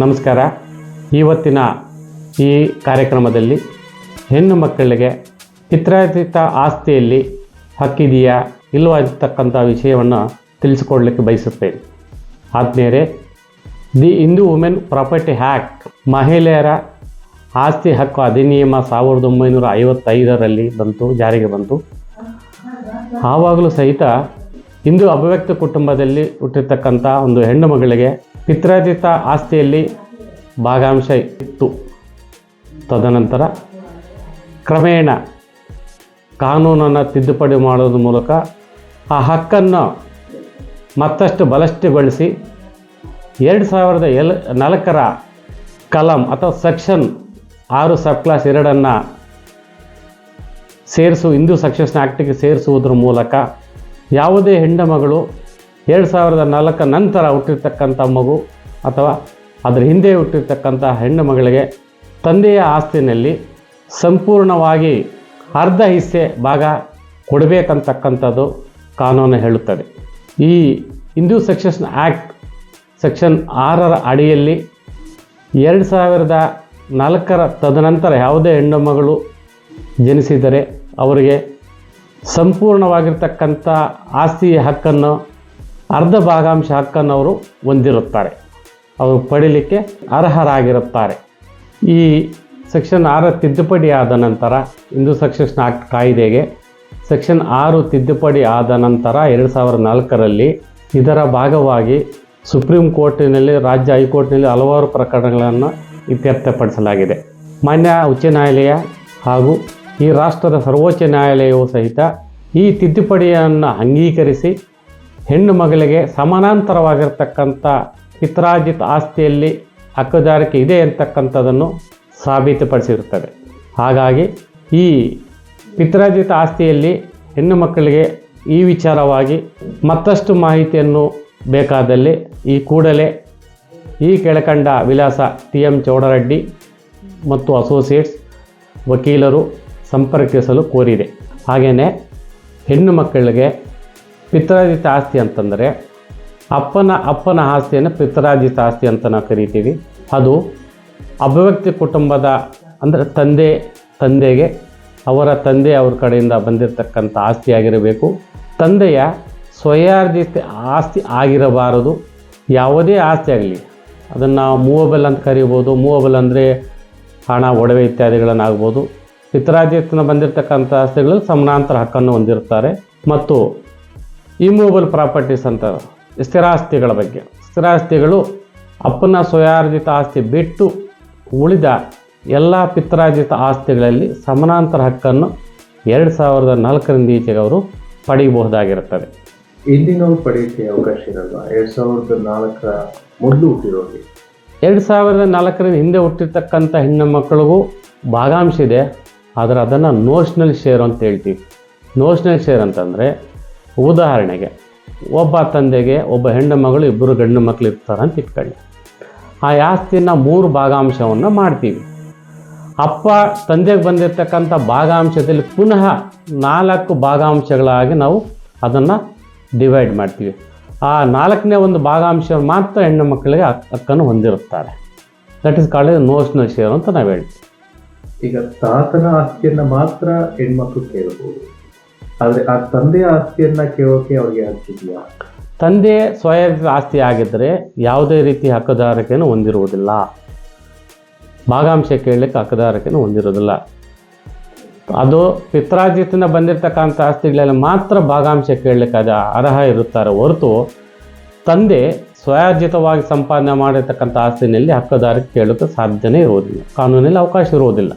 ನಮಸ್ಕಾರ. ಇವತ್ತಿನ ಈ ಕಾರ್ಯಕ್ರಮದಲ್ಲಿ ಹೆಣ್ಣು ಮಕ್ಕಳಿಗೆ ಪಿತ್ರಾರ್ಜಿತ ಆಸ್ತಿಯಲ್ಲಿ ಹಕ್ಕಿದೆಯಾ ಇಲ್ವಾ ಅಂತಕ್ಕಂಥ ವಿಷಯವನ್ನು ತಿಳಿಸಿಕೊಡ್ಲಿಕ್ಕೆ ಬಯಸುತ್ತೇನೆ. ಆದ್ಮೇಲೆ the Hindu women property act ಮಹಿಳೆಯರ ಆಸ್ತಿ ಹಕ್ಕು ಅಧಿನಿಯಮ ಸಾವಿರದ ಒಂಬೈನೂರ ಐವತ್ತೈದರಲ್ಲಿ ಬಂತು, ಜಾರಿಗೆ ಬಂತು. ಆವಾಗಲೂ ಸಹಿತ ಹಿಂದೂ ಅಭಿವ್ಯಕ್ತ ಕುಟುಂಬದಲ್ಲಿ ಹುಟ್ಟಿರ್ತಕ್ಕಂಥ ಒಂದು ಹೆಣ್ಣು ಮಗಳಿಗೆ ಪಿತ್ರಾರ್ಜಿತ ಆಸ್ತಿಯಲ್ಲಿ ಭಾಗಾಂಶ ಇತ್ತು. ತದನಂತರ ಕ್ರಮೇಣ ಕಾನೂನನ್ನು ತಿದ್ದುಪಡಿ ಮಾಡೋದ್ರ ಮೂಲಕ ಆ ಹಕ್ಕನ್ನು ಮತ್ತಷ್ಟು ಬಲಿಷ್ಠಗೊಳಿಸಿ ಎರಡು ಸಾವಿರದ ಎಲ್ ನಾಲ್ಕರ ಕಲಂ ಅಥವಾ ಸೆಕ್ಷನ್ ಆರು ಸಬ್ ಕ್ಲಾಸ್ ಎರಡನ್ನು ಸೇರಿಸು, ಹಿಂದೂ ಸಕ್ಷನ್ ಆ್ಯಕ್ಟಿಗೆ ಸೇರಿಸುವುದರ ಮೂಲಕ ಯಾವುದೇ ಹೆಣ್ಣು ಮಗಳು ಎರಡು ಸಾವಿರದ ನಾಲ್ಕರ ನಂತರ ಹುಟ್ಟಿರ್ತಕ್ಕಂಥ ಮಗು ಅಥವಾ ಅದರ ಹಿಂದೆ ಹುಟ್ಟಿರ್ತಕ್ಕಂಥ ಹೆಣ್ಣು ಮಗಳಿಗೆ ತಂದೆಯ ಆಸ್ತಿನಲ್ಲಿ ಸಂಪೂರ್ಣವಾಗಿ ಅರ್ಧ ಹಿಸ್ಸೆ ಭಾಗ ಕೊಡಬೇಕಂತಕ್ಕಂಥದ್ದು ಕಾನೂನು ಹೇಳುತ್ತದೆ. ಈ ಹಿಂದೂ ಸೆಕ್ಷನ್ ಆ್ಯಕ್ಟ್ ಸೆಕ್ಷನ್ ಆರರ ಅಡಿಯಲ್ಲಿ ಎರಡು ಸಾವಿರದ ನಾಲ್ಕರ ತದನಂತರ ಯಾವುದೇ ಹೆಣ್ಣು ಮಗಳು ಜನಿಸಿದರೆ ಅವರಿಗೆ ಸಂಪೂರ್ಣವಾಗಿರ್ತಕ್ಕಂಥ ಆಸ್ತಿಯ ಹಕ್ಕನ್ನು ಅರ್ಧ ಭಾಗಾಂಶ ಹಕ್ಕನ್ನು ಅವರು ಹೊಂದಿರುತ್ತಾರೆ. ಅವರು ಪಡೀಲಿಕ್ಕೆ ಅರ್ಹರಾಗಿರುತ್ತಾರೆ. ಈ ಸೆಕ್ಷನ್ ಆರ ತಿದ್ದುಪಡಿ ಆದ ನಂತರ, ಹಿಂದೂ ಸಕ್ಸೆಷನ್ ಆಕ್ಟ್ ಕಾಯ್ದೆಗೆ ಸೆಕ್ಷನ್ ಆರು ತಿದ್ದುಪಡಿ ಆದ ನಂತರ ಎರಡು ಸಾವಿರದ ನಾಲ್ಕರಲ್ಲಿ ಇದರ ಭಾಗವಾಗಿ ಸುಪ್ರೀಂ ಕೋರ್ಟಿನಲ್ಲಿ, ರಾಜ್ಯ ಹೈಕೋರ್ಟ್ನಲ್ಲಿ ಹಲವಾರು ಪ್ರಕರಣಗಳನ್ನು ಇತ್ಯರ್ಥಪಡಿಸಲಾಗಿದೆ. ಮಾನ್ಯ ಉಚ್ಚ ನ್ಯಾಯಾಲಯ ಹಾಗೂ ಈ ರಾಷ್ಟ್ರದ ಸರ್ವೋಚ್ಚ ನ್ಯಾಯಾಲಯವು ಸಹಿತ ಈ ತಿದ್ದುಪಡಿಯನ್ನು ಅಂಗೀಕರಿಸಿ ಹೆಣ್ಣು ಮಗಳಿಗೆ ಸಮಾನಾಂತರವಾಗಿರ್ತಕ್ಕಂಥ ಪಿತ್ರಾರ್ಜಿತ ಆಸ್ತಿಯಲ್ಲಿ ಹಕ್ಕುದಾರಿಕೆ ಇದೆ ಅಂತಕ್ಕಂಥದ್ದನ್ನು ಸಾಬೀತುಪಡಿಸಿರುತ್ತದೆ. ಹಾಗಾಗಿ ಈ ಪಿತ್ರಾರ್ಜಿತ ಆಸ್ತಿಯಲ್ಲಿ ಹೆಣ್ಣು ಮಕ್ಕಳಿಗೆ ಈ ವಿಚಾರವಾಗಿ ಮತ್ತಷ್ಟು ಮಾಹಿತಿಯನ್ನು ಬೇಕಾದಲ್ಲಿ ಈ ಕೂಡಲೇ ಈ ಕೆಳಕಂಡ ವಿಳಾಸ ಟಿ ಎಂ ಚೌಡರೆಡ್ಡಿ ಮತ್ತು ಅಸೋಸಿಯೇಟ್ಸ್ ವಕೀಲರು ಸಂಪರ್ಕಿಸಲು ಕೋರಿದೆ. ಹಾಗೆಯೇ ಹೆಣ್ಣು ಮಕ್ಕಳಿಗೆ ಪಿತ್ರಾರ್ಜಿತ ಆಸ್ತಿ ಅಂತಂದರೆ ಅಪ್ಪನ ಅಪ್ಪನ ಆಸ್ತಿಯನ್ನು ಪಿತ್ರಾರ್ಜಿತ ಆಸ್ತಿ ಅಂತ ನಾವು ಕರಿತೀವಿ. ಅದು ಅಭಿವ್ಯಕ್ತಿ ಕುಟುಂಬದ, ಅಂದರೆ ತಂದೆ, ತಂದೆಗೆ, ಅವರ ತಂದೆ ಅವ್ರ ಕಡೆಯಿಂದ ಬಂದಿರತಕ್ಕಂಥ ಆಸ್ತಿಯಾಗಿರಬೇಕು ತಂದೆಯ ಸ್ವಯಾರ್ಜಿತ ಆಸ್ತಿ ಆಗಿರಬಾರದು. ಯಾವುದೇ ಆಸ್ತಿ ಆಗಲಿ, ಅದನ್ನು ಮೂವಬಲ್ ಅಂತ ಕರಿಬೋದು. ಮೂವಬಲ್ ಅಂದರೆ ಹಣ, ಒಡವೆ ಇತ್ಯಾದಿಗಳನ್ನಾಗ್ಬೋದು ಪಿತ್ರಾರ್ಜಿತನ ಬಂದಿರತಕ್ಕಂಥ ಆಸ್ತಿಗಳು ಸಮಾನಾಂತರ ಹಕ್ಕನ್ನು ಹೊಂದಿರುತ್ತಾರೆ. ಮತ್ತು ಇಮೂವಬಲ್ ಪ್ರಾಪರ್ಟೀಸ್ ಅಂತ ಸ್ಥಿರಾಸ್ತಿಗಳ ಬಗ್ಗೆ. ಸ್ಥಿರಾಸ್ತಿಗಳು ಅಪ್ಪನ ಸ್ವಯಾರ್ಜಿತ ಆಸ್ತಿ ಬಿಟ್ಟು ಉಳಿದ ಎಲ್ಲ ಪಿತ್ರಾರ್ಜಿತ ಆಸ್ತಿಗಳಲ್ಲಿ ಸಮಾನಾಂತರ ಹಕ್ಕನ್ನು ಎರಡು ಸಾವಿರದ ನಾಲ್ಕರಿಂದ ಈಚೆಗೆ ಅವರು ಪಡೆಯಬಹುದಾಗಿರುತ್ತದೆ. ಇಂದಿನವ್ರು ಪಡೆಯಕ್ಕೆ ಅವಕಾಶ ಇರಲ್ಲ ಎರಡು ಸಾವಿರದ ನಾಲ್ಕರ ಮೊದಲು ಹುಟ್ಟಿರೋರಿಗೆ ಎರಡು ಸಾವಿರದ ನಾಲ್ಕರಿಂದ ಹಿಂದೆ ಹುಟ್ಟಿರ್ತಕ್ಕಂಥ ಹೆಣ್ಣು ಮಕ್ಕಳಿಗೂ ಭಾಗಾಂಶ ಇದೆ. ಆದರೆ ಅದನ್ನು ನೋಷ್ನಲ್ ಶೇರ್ ಅಂತ ಹೇಳ್ತೀವಿ. ನೋಷ್ನಲ್ ಶೇರ್ ಅಂತಂದರೆ ಉದಾಹರಣೆಗೆ, ಒಬ್ಬ ತಂದೆಗೆ ಒಬ್ಬ ಹೆಣ್ಣು ಮಗಳು ಇಬ್ಬರು ಗಂಡು ಮಕ್ಕಳು ಇರ್ತಾರೆ ಅಂತ ಇಟ್ಕೊಳ್ಳಿ. ಆ ಆಸ್ತಿನ ಮೂರು ಭಾಗಾಂಶವನ್ನು ಮಾಡ್ತೀವಿ. ಅಪ್ಪ ತಂದೆಗೆ ಬಂದಿರತಕ್ಕಂಥ ಭಾಗಾಂಶದಲ್ಲಿ ಪುನಃ ನಾಲ್ಕು ಭಾಗಾಂಶಗಳಾಗಿ ನಾವು ಅದನ್ನು ಡಿವೈಡ್ ಮಾಡ್ತೀವಿ. ಆ ನಾಲ್ಕನೇ ಒಂದು ಭಾಗಾಂಶ ಮಾತ್ರ ಹೆಣ್ಣು ಮಕ್ಕಳಿಗೆ ಹಕ್ಕನ್ನು ಹೊಂದಿರುತ್ತಾರೆ. That is called notional share ಅಂತ ನಾವು ಹೇಳ್ತೀವಿ. ಈಗ ತಾತನ ಆಸ್ತಿಯನ್ನು ಮಾತ್ರ ಹೆಣ್ಮಕ್ಳು ಕೇಳಬಹುದು ಆದ್ರೆ ಆ ತಂದೆಯ ಆಸ್ತಿಯನ್ನ ಕೇಳೋಕೆ ಅವ್ರಿಗೆ ಹಕ್ಕಿದೆಯಾ ತಂದೆ ಸ್ವಯಂ ಆಸ್ತಿ ಆಗಿದ್ದರೆ ಯಾವುದೇ ರೀತಿ ಹಕ್ಕುದಾರಿಕೆಯನ್ನು ಹೊಂದಿರುವುದಿಲ್ಲ. ಭಾಗಾಂಶ ಕೇಳಲಿಕ್ಕೆ ಹಕ್ಕುದಾರಿಕೆಯನ್ನು ಹೊಂದಿರುವುದಿಲ್ಲ. ಅದು ಪಿತ್ರಾರ್ಜಿತನ ಬಂದಿರತಕ್ಕಂಥ ಆಸ್ತಿಗಳಲ್ಲಿ ಮಾತ್ರ ಭಾಗಾಂಶ ಕೇಳಲಿಕ್ಕೆ ಅದು ಅರ್ಹ ಇರುತ್ತಾರೆ ಹೊರತು ತಂದೆ ಸ್ವಯಾರ್ಜಿತವಾಗಿ ಸಂಪಾದನೆ ಮಾಡಿರ್ತಕ್ಕಂಥ ಆಸ್ತಿನಲ್ಲಿ ಹಕ್ಕುದಾರಿಕೆ ಕೇಳೋಕ್ಕೆ ಸಾಧ್ಯನೇ ಇರುವುದಿಲ್ಲ. ಕಾನೂನಲ್ಲಿ ಅವಕಾಶ ಇರುವುದಿಲ್ಲ.